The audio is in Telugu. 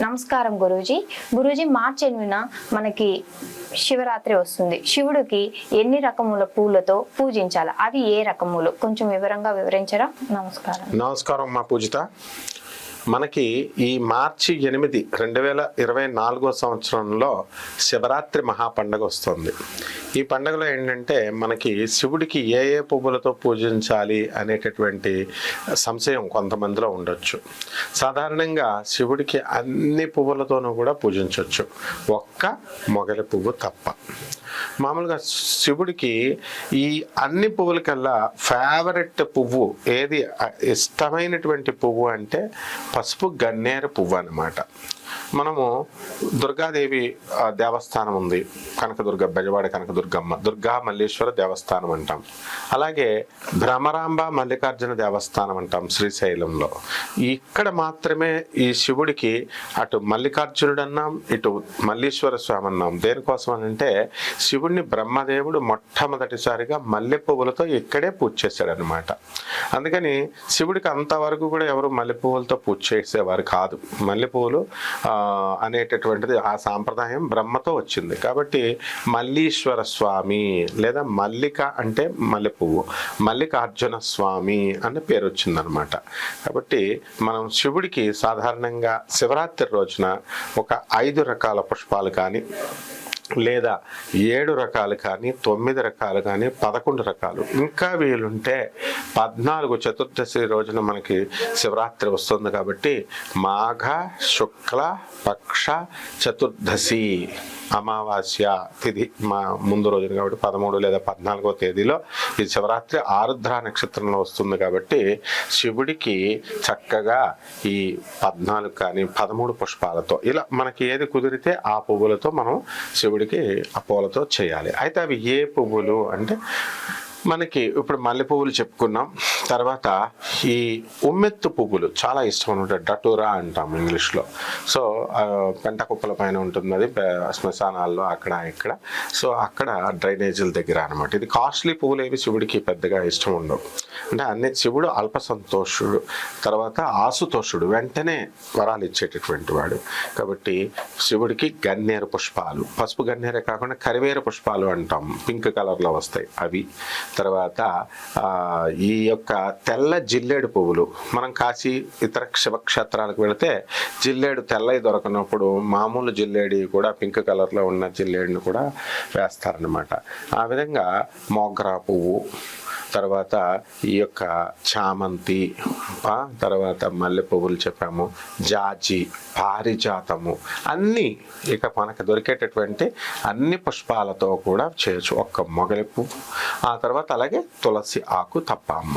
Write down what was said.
నమస్కారం గురూజీ. గురూజీ మార్చి ఎనిమిదిన మనకి శివరాత్రి వస్తుంది. శివుడికి ఎన్ని రకముల పూలతో పూజించాలి? అవి ఏ రకములు? కొంచెం వివరంగా వివరించరా? నమస్కారం. నమస్కారం మా పూజిత. మనకి ఈ మార్చి ఎనిమిది రెండు వేల ఇరవై నాలుగో సంవత్సరంలో శివరాత్రి మహాపండగ వస్తుంది. ఈ పండుగలో ఏంటంటే మనకి శివుడికి ఏ ఏ పువ్వులతో పూజించాలి అనేటటువంటి సంశయం కొంతమందిలో ఉండొచ్చు. సాధారణంగా శివుడికి అన్ని పువ్వులతోనూ కూడా పూజించవచ్చు ఒక్క మొగలి పువ్వు తప్ప. మామూలుగా శివుడికి ఈ అన్ని పువ్వుల కల్లా ఫేవరెట్ పువ్వు ఏది ఇష్టమైనటువంటి పువ్వు అంటే పసుపు గన్నేరు పువ్వు అనమాట మనము దుర్గాదేవి దేవస్థానం ఉంది. కనకదుర్గ బెజవాడ కనకదుర్గమ్మ దుర్గా మల్లేశ్వర దేవస్థానం అంటాం. అలాగే భ్రమరాంబ మల్లికార్జున దేవస్థానం అంటాం శ్రీశైలంలో. ఇక్కడ మాత్రమే ఈ శివుడికి అటు మల్లికార్జునుడు అన్నాం ఇటు మల్లీశ్వర స్వామి అన్నాం దేనికోసం అంటే శివుడిని బ్రహ్మదేవుడు మొట్టమొదటిసారిగా మల్లె పువ్వులతో ఇక్కడే పూజ చేశాడు అనమాట అందుకని శివుడికి అంతవరకు కూడా ఎవరు మల్లె పువ్వులతో పూజ చేసేవారు కాదు. మల్లె పువ్వులు అనేటటువంటిది ఆ సాంప్రదాయం బ్రహ్మతో వచ్చింది. కాబట్టి మల్లీశ్వర స్వామి లేదా మల్లిక అంటే మల్లె పువ్వు మల్లికార్జున స్వామి అనే పేరు వచ్చిందనమాట కాబట్టి మనం శివుడికి సాధారణంగా శివరాత్రి రోజున ఒక ఐదు రకాల పుష్పాలు కానీ లేదా ఏడు రకాలు కానీ తొమ్మిది రకాలు కానీ పదకొండు రకాలు. ఇంకా వీలుంటే పద్నాలుగు చతుర్దశి రోజున మనకి శివరాత్రి వస్తుంది కాబట్టి మాఘ శుక్ల పక్ష చతుర్దశి. అమావాస్య తిథి మా ముందు రోజున కాబట్టి పదమూడు లేదా పద్నాలుగో తేదీలో ఈ శివరాత్రి ఆరుద్ర నక్షత్రంలో వస్తుంది కాబట్టి శివుడికి చక్కగా ఈ పద్నాలుగు కానీ పదమూడు పుష్పాలతో ఇలా మనకి ఏది కుదిరితే ఆ పువ్వులతో మనం శివుడికి ఆ పూలతో చేయాలి. అయితే అవి ఏ పువ్వులు అంటే మనకి ఇప్పుడు మల్లె పువ్వులు చెప్పుకున్నాం. తర్వాత ఈ ఉమ్మెత్తు పువ్వులు చాలా ఇష్టం అనమాట. డటోరా అంటాం ఇంగ్లీష్లో. సో పెంట కుప్పల పైన ఉంటుంది అది శ్మశానాల్లో అక్కడ ఇక్కడ. సో అక్కడ డ్రైనేజీల దగ్గర అనమాట. ఇది కాస్ట్లీ పువ్వులు ఏవి శివుడికి పెద్దగా ఇష్టం ఉండవు. అంటే అన్ని శివుడు అల్ప సంతోషుడు తర్వాత ఆసుతోషుడు వెంటనే వరాలు ఇచ్చేటటువంటి వాడు. కాబట్టి శివుడికి గన్నేరు పుష్పాలు పసుపు గన్నేరే కాకుండా కరివేర పుష్పాలు అంటాం. పింక్ కలర్లో వస్తాయి అవి. తర్వాత ఈ యొక్క తెల్ల జిల్లేడు పువ్వులు. మనం కాశీ ఇతర శివక్షేత్రాలకు వెళితే జిల్లేడు తెల్లవి దొరకనప్పుడు మామూలు జిల్లేడి కూడా పింక్ కలర్లో ఉన్న జిల్లేడిని కూడా వేస్తారనమాట ఆ విధంగా మోగ్రా పువ్వు తర్వాత ఈ యొక్క చామంతి తర్వాత మల్లె పువ్వులు చెప్పాము జాజి పారిజాతము అన్నీ ఇక మనకు దొరికేటటువంటి అన్ని పుష్పాలతో కూడా చేయొచ్చు ఒక్క మొగలి పువ్వు ఆ తర్వాత అలాగే తులసి ఆకు తప్ప అమ్మ.